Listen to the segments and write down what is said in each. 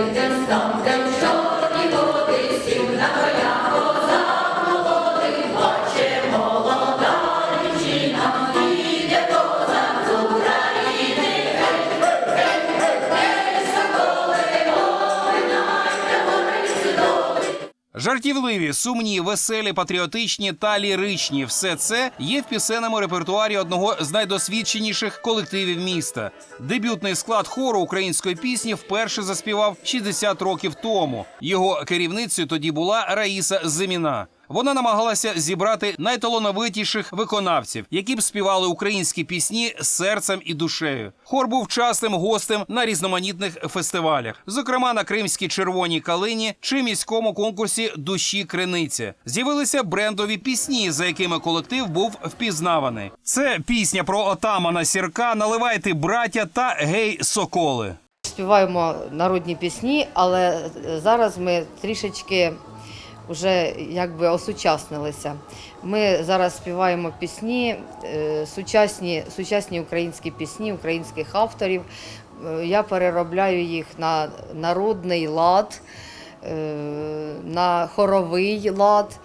людям став, там що і Жартівливі, сумні, веселі, патріотичні та ліричні все це є в пісенному репертуарі одного з найдосвідченіших колективів міста. Дебютний склад хору української пісні вперше заспівав 60 років тому. Його керівницею тоді була Раїса Зиміна. Вона намагалася зібрати найталановитіших виконавців, які б співали українські пісні серцем і душею. Хор був частим гостем на різноманітних фестивалях, зокрема на Кримській червоній калині чи міському конкурсі Душі Криниця. З'явилися брендові пісні, за якими колектив був впізнаваний. Це пісня про отамана сірка Наливайте браття та гей соколи. Співаємо народні пісні, але зараз ми трішечки вже якби осучаснилися. Ми зараз співаємо пісні, е, сучасні, сучасні українські пісні українських авторів. Е, Я переробляю їх на народний лад, е, на хоровий лад.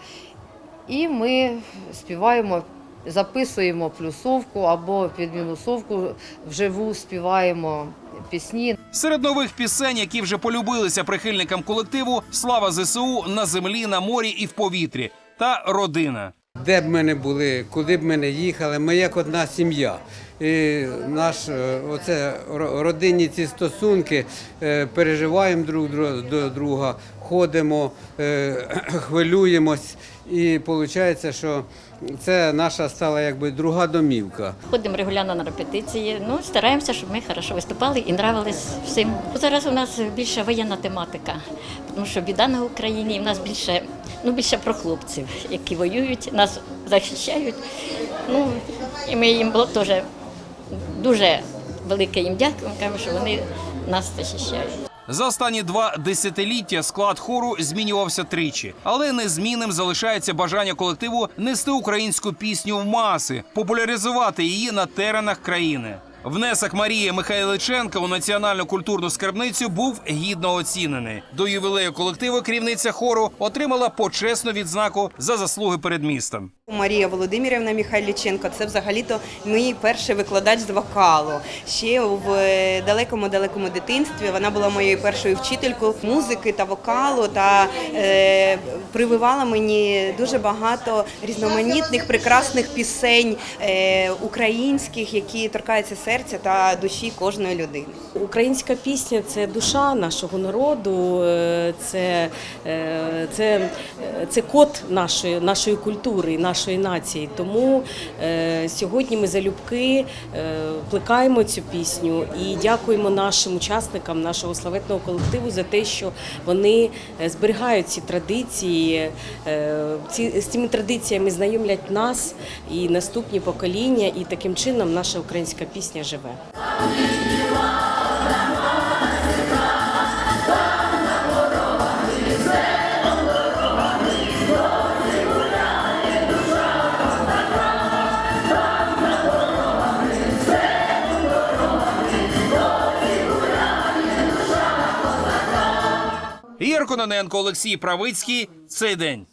І ми співаємо, записуємо плюсовку або підмінусовку, вживу співаємо пісні. Серед нових пісень, які вже полюбилися прихильникам колективу, слава ЗСУ на землі, на морі і в повітрі та родина. Де б ми не були, куди б ми не їхали, ми як одна сім'я. І наш е, оце ро- родинні ці стосунки е, переживаємо друг дру- до друга, ходимо, е, хвилюємось. І виходить, що це наша стала якби друга домівка. Ходимо регулярно на репетиції. Ну, стараємося, щоб ми хорошо виступали і нравились всім. Зараз у нас більше воєнна тематика, тому що біда на Україні, і в нас більше, ну, більше про хлопців, які воюють, нас захищають. Ну, і ми їм було теж дуже велике їм дякуємо, що вони нас захищають. За останні два десятиліття склад хору змінювався тричі, але незмінним залишається бажання колективу нести українську пісню в маси, популяризувати її на теренах країни. Внесок Марії Михайличенка у національну культурну скарбницю був гідно оцінений. До ювілею колективу керівниця хору отримала почесну відзнаку за заслуги перед містом. Марія Володимирівна Михайліченко це взагалі-то мій перший викладач з вокалу. Ще в далекому далекому дитинстві вона була моєю першою вчителькою музики та вокалу та е, прививала мені дуже багато різноманітних прекрасних пісень е, українських, які торкаються серця та душі кожної людини. Українська пісня це душа нашого народу, е, це, е, це, е, це код нашої, нашої культури, нашої нації. Тому сьогодні ми залюбки плекаємо цю пісню і дякуємо нашим учасникам нашого славетного колективу за те, що вони зберігають ці традиції. Ці, з цими традиціями знайомлять нас і наступні покоління, і таким чином наша українська пісня живе. Ігор Кононенко, Олексій Правицький. Цей день.